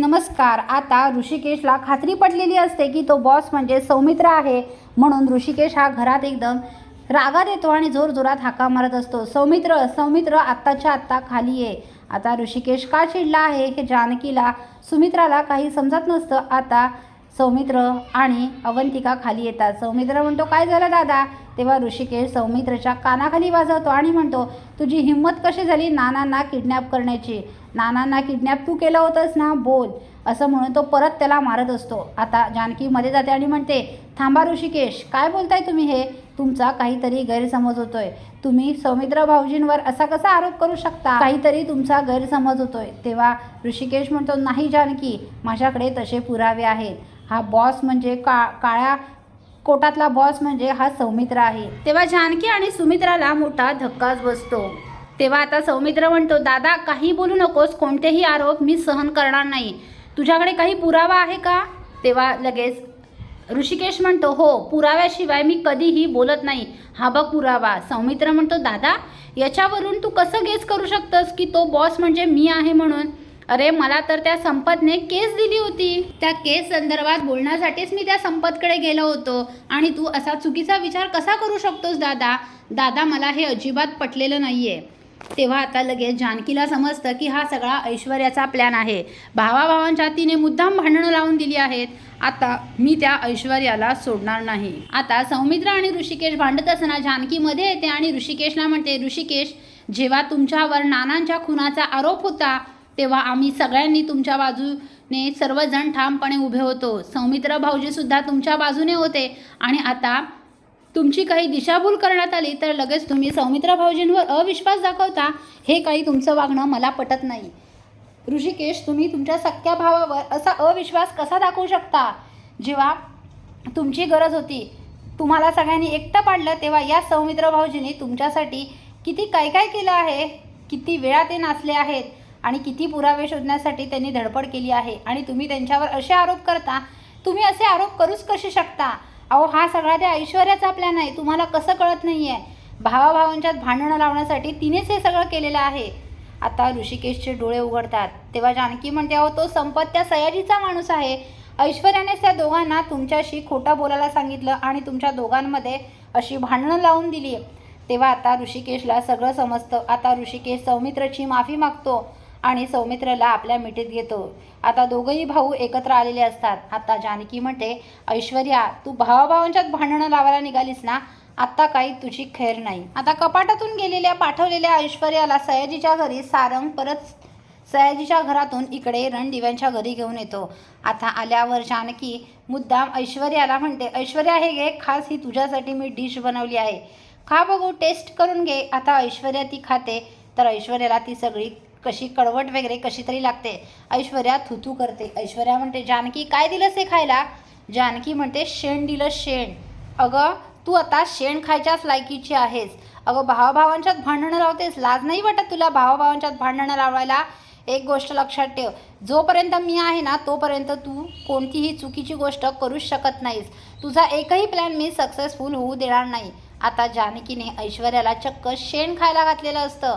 नमस्कार. आता ऋषिकेशला खात्री पडलेली असते की तो बॉस म्हणजे सौमित्र आहे. म्हणून ऋषिकेश हा घरात एकदम रागात येतो आणि जोरजोरात हाका मारत असतो. सौमित्र सौमित्र आत्ताच्या आत्ता खाली ये. आता ऋषिकेश का चिडला आहे हे जानकीला सुमित्राला काही समजत नसतं. आता सौमित्र आणि अवंतिका खाली येतात. सौमित्र म्हणतो काय झालं दादा? तेव्हा ऋषिकेश सौमित्रच्या कानाखाली वाजवतो आणि म्हणतो तुझी हिंमत कशी झाली नानांना किडनॅप करण्याची? नानांना किडनॅप तू केलं होतंस ना? बोल. असं म्हणून तो परत त्याला मारत असतो. आता जानकी मध्ये जाते आणि म्हणते थांबा ऋषिकेश काय बोलताय तुम्ही हे? तुमचा काहीतरी गैरसमज होतोय. तुम्ही सौमित्र भाऊजींवर असा कसा आरोप करू शकता? काहीतरी तुमचा गैरसमज होतोय. तेव्हा ऋषिकेश म्हणतो नाही जानकी माझ्याकडे तसे पुरावे आहेत. हा बॉस म्हणजे का काळ्या कोटातला बॉस म्हणजे हा सौमित्र आहे. तेव्हा जानकी आणि सुमित्राला मोठा धक्काच बसतो. तेव्हा आता सौमित्र म्हणतो दादा काही बोलू नकोस कोणतेही आरोप मी सहन करणार नाही. तुझ्याकडे काही पुरावा आहे का? तेव्हा लगेच ऋषिकेश म्हणतो हो पुराव्याशिवाय मी कधीही बोलत नाही. हा बघ पुरावा. सौमित्र म्हणतो दादा याच्यावरून तू कसं गेस करू शकतस की तो बॉस म्हणजे मी आहे म्हणून? अरे मला तर त्या संपतने केस दिली होती. त्या केस संदर्भात बोलण्यासाठीच मी त्या संपतकडे गेलो होतो. आणि तू असा चुकीचा विचार कसा करू शकतोस दादा? दादा मला हे अजिबात पटलेलं नाहीये. तेव्हा आता लगेच जानकीला समजतं की हा सगळा ऐश्वर्याचा प्लॅन आहे. भावाभावांच्या तिने मुद्दाम भांडणं लावून दिली आहेत. आता मी त्या ऐश्वर्याला सोडणार नाही. आता सौमित्र आणि ऋषिकेश भांडत असताना जानकीमध्ये येते आणि ऋषिकेशला म्हणते ऋषिकेश जेव्हा तुमच्यावर नानांच्या खुनाचा आरोप होता तेव्हा आम्ही सगळ्यांनी तुमच्या बाजूने सर्वजण ठामपणे उभे होतो. सौमित्र भाऊजीसुद्धा तुमच्या बाजूने होते. आणि आता तुमची काही दिशाभूल करण्यात आली तर लगेच तुम्ही सौमित्र भाऊजींवर अविश्वास दाखवता हे काही तुमचं वागणं मला पटत नाही. ऋषिकेश तुम्ही तुमच्या सख्या भावावर असा अविश्वास कसा दाखवू शकता? जेव्हा तुमची गरज होती तुम्हाला सगळ्यांनी एकटं पाडलं तेव्हा या सौमित्र भाऊजींनी तुमच्यासाठी किती काय काय केलं आहे? किती वेळा ते नाचले आहेत? आणि किती पुरावे शोधण्यासाठी त्यांनी धडपड केली आहे. आणि तुम्ही त्यांच्यावर असे आरोप करता तुम्ही असे आरोप करूच कसे शकता? अहो हा सगळा त्या ऐश्वर्याचा प्लॅन आहे. तुम्हाला कसं कळत नाही आहे भावाभावांच्यात भांडणं लावण्यासाठी तिनेच हे सगळं केलेलं आहे. आता ऋषिकेशचे डोळे उघडतात. तेव्हा जानकी म्हणते अहो तो संपत त्या सयाजीचा माणूस आहे. ऐश्वर्यानेच त्या दोघांना तुमच्याशी खोटं बोलायला सांगितलं आणि तुमच्या दोघांमध्ये अशी भांडणं लावून दिली. तेव्हा आता ऋषिकेशला सगळं समजतं. आता ऋषिकेश सौमित्रची माफी मागतो. आणि सौमित्रला आपल्या मिठीत घेतो. आता दोघंही भाऊ एकत्र आलेले असतात. आता जानकी म्हणते ऐश्वर्या तू भावाभावांच्यात भांडणं लावायला निघालीस ना? आत्ता काही तुझी खैर नाही. आता कपाटातून गेलेल्या पाठवलेल्या ऐश्वर्याला सयाजीच्या घरी सारंग परत सयाजीच्या घरातून इकडे रणदिव्यांच्या घरी घेऊन येतो. आता आल्यावर जानकी मुद्दाम ऐश्वर्याला म्हणते ऐश्वर्या हे घे. खास ही तुझ्यासाठी मी डिश बनवली आहे. खा बघू टेस्ट करून घे. आता ऐश्वर्या ती खाते. तर ऐश्वर्याला ती सगळी कशी कडवट वगैरे कशी तरी लागते. ऐश्वर्या थुथू करते. ऐश्वर्या म्हणते जानकी काय दिलंस हे खायला? जानकी म्हणते शेण दिलं शेण. अगं तू आता शेण खायच्याच लायकीची आहेस. अगं भावाभावांच्यात भांडणं लावतेस. लाज नाही वाटत तुला भावाभावांच्यात भांडणं लावायला? एक गोष्ट लक्षात ठेव. जोपर्यंत मी आहे ना तोपर्यंत तू कोणतीही चुकीची गोष्ट करूच शकत नाहीस. तुझा एकही प्लॅन मी सक्सेसफुल होऊ देणार नाही. आता जानकीने ऐश्वर्याला चक्क शेण खायला घातलेलं असतं.